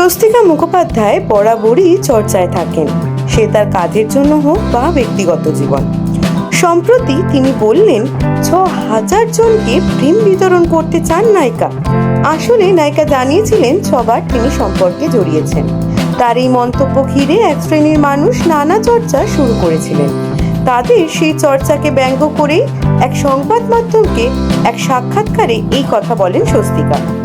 স্বস্তিকা মুখোপাধ্যায় বরাবরই চর্চায় থাকেন। সে তার কাজের জন্য হোক বা ব্যক্তিগত জীবন। সম্প্রতি তিনি বললেন, ছ হাজার জনকে প্রেম বিতরণ করতে চান নায়িকা। আসলে নায়িকা জানিয়েছিলেন, ছবার তিনি সম্পর্কে জড়িয়েছেন। তার এই মন্তব্য ঘিরে এক শ্রেণির মানুষ নানা চর্চা শুরু করেছিলেন। তাদের সেই চর্চাকে ব্যঙ্গ করেই এক সংবাদ মাধ্যমকে এক সাক্ষাৎকারে এই কথা বলেন স্বস্তিকা।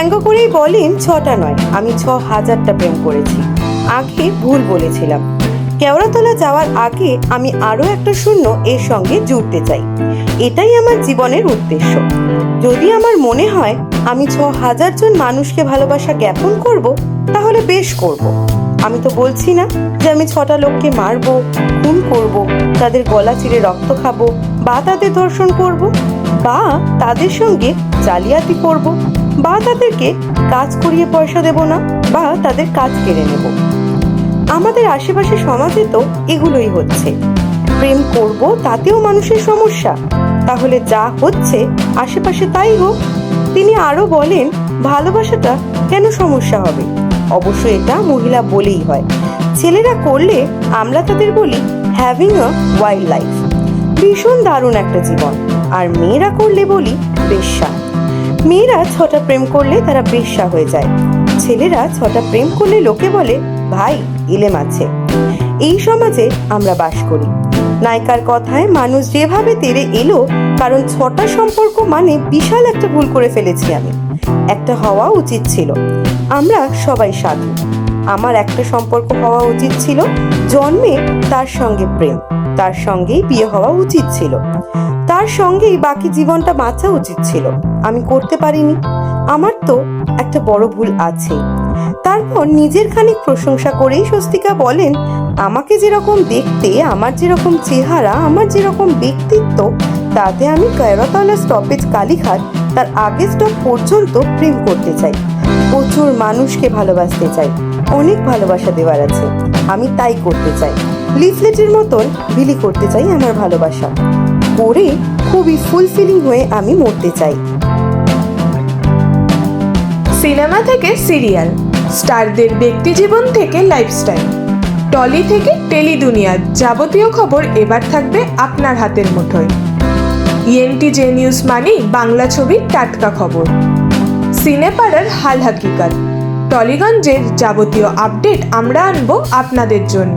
ব্যঙ্গ করেই বলেন ছটা নয়। আমি ছ হাজারটা প্রেম করেছি। আগে ভুল বলেছিলাম। কেওড়াতলা যাওয়ার আগে আমি আরও একটা শূন্য এর সঙ্গে জুড়তে চাই। এটাই আমার জীবনের উদ্দেশ্য। যদি আমার মনে হয় আমি ছ হাজার জন মানুষকে ভালোবাসা জ্ঞাপন করব, তাহলে বেশ করব। আমি তো বলছি না যে আমি ছটা লোককে মারবো, খুন করব, তাদের গলা চিরে রক্ত খাব বা তাদের ধর্ষণ করব বা তাদের সঙ্গে জালিয়াতি করব। বা তাদেরকে কাজ করিয়ে পয়সা দেব না, বা তাদের কাজ কেড়ে নেব। আমাদের আশেপাশে সমাজে তো এগুলোই হচ্ছে। প্রেম করব তাতেও মানুষের সমস্যা। তাহলে যা হচ্ছে আশেপাশে তাই হোক। তিনি আরও বলেন, ভালোবাসাটা কেন সমস্যা হবে? অবশ্য এটা মহিলা বলেই হয়। ছেলেরা করলে আমরা তাদের বলি হ্যাভিং আ ওয়াইল্ড লাইফ ভীষণ দারুণ একটা জীবন। আর মেয়েরা করলে বলি, বেশ্যা। মেয়েরা ছটা প্রেম করলে তারা বেশ্যা হয়ে যায়। ছেলেরা ছটা প্রেম করলে লোকে বলে, ভাই, ইলেম আছে। এই সমাজে আমরা বাস করি। নায়িকার কথায় মানুষ যেভাবে তেরে এলো, কারণ ছটা সম্পর্ক মানে বিশাল একটা ভুল করে ফেলেছি আমি। একটা হওয়া উচিত ছিল। আমরা সবাই সাধু। আমার একটা সম্পর্ক হওয়া উচিত ছিল, জন্মে তার সঙ্গে প্রেম। তার সঙ্গেই বিয়ে হওয়া উচিত ছিল। তার সঙ্গেই বাকি জীবনটা বাঁচা উচিত ছিল। আমি করতে পারিনি। আমার তো একটা বড় ভুল আছে। তারপর নিজের খানিক প্রশংসা করেই স্বস্তিকা বলেন, আমাকে যেরকম দেখতে, আমার যেরকম চেহারা, আমার যেরকম ব্যক্তিত্ব, তাতে আমি কয়রাতলা স্টপেজ কালীঘাট, তার আগের স্টপ পর্যন্ত প্রেম করতে চাই। প্রচুর মানুষকে ভালোবাসতে চাই। অনেক ভালোবাসা দেওয়ার আছে। আমি তাই করতে চাই। লিফলেটের মতন বিলি করতে চাই আমার ভালোবাসা। করে খুবই ফুলফিলিং হয়ে আমি মরতে চাই। সিনেমা থেকে সিরিয়াল, স্টারদের ব্যক্তিজীবন থেকে লাইফস্টাইল টলি থেকে টেলি দুনিয়ার যাবতীয় খবর এবার থাকবে আপনার হাতের মুঠোয়। ইএনটি জে নিউজ মানেই বাংলা ছবির টাটকা খবর। সিনেপাড়ার হাল হাকিকাত, টলিগঞ্জের যাবতীয় আপডেট আমরা আনব আপনাদের জন্য।